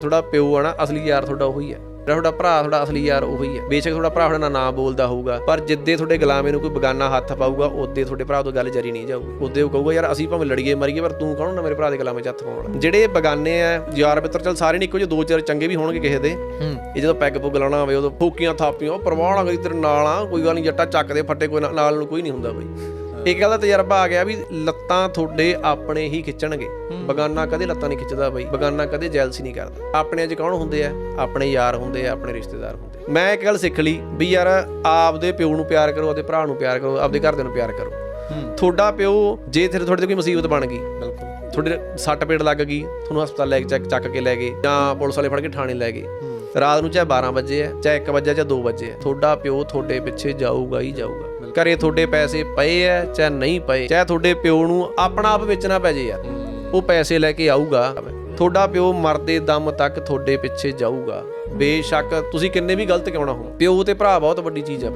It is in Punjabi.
ਤੁਹਾਡਾ ਪਿਓ ਆ ਨਾ ਅਸਲੀ ਯਾਰ ਤੁਹਾਡਾ ਉਹੀ ਹੈ ਜਿਹੜਾ ਤੁਹਾਡਾ ਭਰਾ ਤੁਹਾਡਾ ਅਸਲੀ ਯਾਰ ਉਹੀ ਹੈ ਬੇਸ਼ੱਕ ਤੁਹਾਡਾ ਭਰਾ ਤੁਹਾਡੇ ਨਾ ਬੋਲਦਾ ਹੋਊਗਾ ਪਰ ਜਿੱਦੇ ਤੁਹਾਡੇ ਗੁਲਾਮੇ ਨੂੰ ਕੋਈ ਬਗਾਨਾ ਹੱਥ ਪਾਊਗਾ ਉਹਦੇ ਤੁਹਾਡੇ ਭਰਾ ਤੋਂ ਗੱਲ ਜਰੀ ਨਹੀਂ ਜਾਊਗੀ। ਉਹਦੇ ਉਹ ਕਹੂਗਾ ਯਾਰ ਅਸੀਂ ਭਾਵੇਂ ਲੜੀਏ ਮਰੀਏ ਪਰ ਤੂੰ ਕੌਣ ਨਾ ਮੇਰੇ ਭਰਾ ਦੇ ਗੁਲਾਮੇ 'ਚ ਹੱਥ ਪਾਉਣਾ ਜਿਹੜੇ ਬਗਾਨੇ ਆ ਯਾਰ ਮਿੱਤਰ ਚਲ ਸਾਰੇ ਨਹੀਂ ਇੱਕੋ ਜਿਹੇ ਦੋ ਚਾਰ ਚੰਗੇ ਵੀ ਹੋਣਗੇ ਕਿਸੇ ਦੇ। ਇਹ ਜਦੋਂ ਪੈਗ ਪੁੱਗ ਲਾਉਣਾ ਹੋਵੇ ਉਦੋਂ ਫੂਕੀਆਂ ਥਾਪੀਆਂ ਪਰਵਾਹ ਨਾ ਕਰੀ ਤੇਰੇ ਨਾਲ ਆ ਕੋਈ ਗੱਲ ਨਹੀਂ ਜੱਟਾ ਚੱਕ ਦੇ ਫੱਟੇ ਕੋਈ ਨਾਲ ਨੂੰ ਕੋਈ ਨਹੀਂ ਹੁੰਦਾ ਬਈ। ਇੱਕ ਗੱਲ ਦਾ ਤਜਰਬਾ ਆ ਗਿਆ ਵੀ ਲੱਤਾਂ ਤੁਹਾਡੇ ਆਪਣੇ ਹੀ ਖਿੱਚਣਗੇ। ਬਗਾਨਾ ਕਦੇ ਲੱਤਾਂ ਨਹੀਂ ਖਿੱਚਦਾ ਬਈ ਬਗਾਨਾ ਕਦੇ ਜੈਲਸੀ ਨਹੀਂ ਕਰਦਾ। ਆਪਣੇ ਚ ਕੌਣ ਹੁੰਦੇ ਆ? ਆਪਣੇ ਯਾਰ ਹੁੰਦੇ ਆ ਆਪਣੇ ਰਿਸ਼ਤੇਦਾਰ ਹੁੰਦੇ। ਮੈਂ ਇੱਕ ਗੱਲ ਸਿੱਖ ਲਈ ਵੀ ਯਾਰ ਆਪਦੇ ਪਿਓ ਨੂੰ ਪਿਆਰ ਕਰੋ ਆਪਦੇ ਭਰਾ ਨੂੰ ਪਿਆਰ ਕਰੋ ਆਪਦੇ ਘਰਦਿਆਂ ਨੂੰ ਪਿਆਰ ਕਰੋ। ਤੁਹਾਡਾ ਪਿਓ ਜੇ ਤੇਰੇ ਤੁਹਾਡੇ ਤੇ ਕੋਈ ਮੁਸੀਬਤ ਬਣ ਗਈ ਬਿਲਕੁਲ। ਤੁਹਾਡੇ ਸੱਟ ਪੇਟ ਲੱਗ ਗਈ ਤੁਹਾਨੂੰ ਹਸਪਤਾਲ ਲੈ ਕੇ ਚੱਕ ਚੱਕ ਕੇ ਲੈ ਗਏ ਜਾਂ ਪੁਲਿਸ ਵਾਲੇ ਫੜ ਕੇ ਥਾਣੇ ਲੈ ਗਏ ਰਾਤ ਨੂੰ ਚਾਹੇ 12 ਵਜੇ ਹੈ ਚਾਹੇ 1 ਵਜੇ ਚਾਹੇ 2 ਵਜੇ ਹੈ। ਤੁਹਾਡਾ ਪਿਓ ਤੁਹਾਡੇ ਪਿੱਛੇ ਜਾਊਗਾ ਹੀ ਜਾਊਗਾ। ਘਰੇ ਤੁਹਾਡੇ ਪੈਸੇ ਪਏ ਐ ਚਾਹੇ ਨਹੀਂ ਪਏ ਚਾਹੇ ਤੁਹਾਡੇ ਪਿਓ ਨੂੰ ਆਪਣਾ ਆਪ ਵੇਚਣਾ ਪੈ ਜੇ ਯਾਰ। ਉਹ ਪੈਸੇ ਲੈ ਕੇ ਆਊਗਾ। ਤੁਹਾਡਾ ਪਿਓ ਮਰਦੇ ਦਮ ਤੱਕ ਤੁਹਾਡੇ ਪਿੱਛੇ ਜਾਊਗਾ। ਬੇਸ਼ੱਕ ਤੁਸੀਂ ਕਿੰਨੇ ਵੀ ਗਲਤ ਕਿਉਂ ਨਾ ਹੋ ਪਿਓ ਤੇ ਭਰਾ ਬਹੁਤ ਵੱਡੀ ਚੀਜ਼ ਆ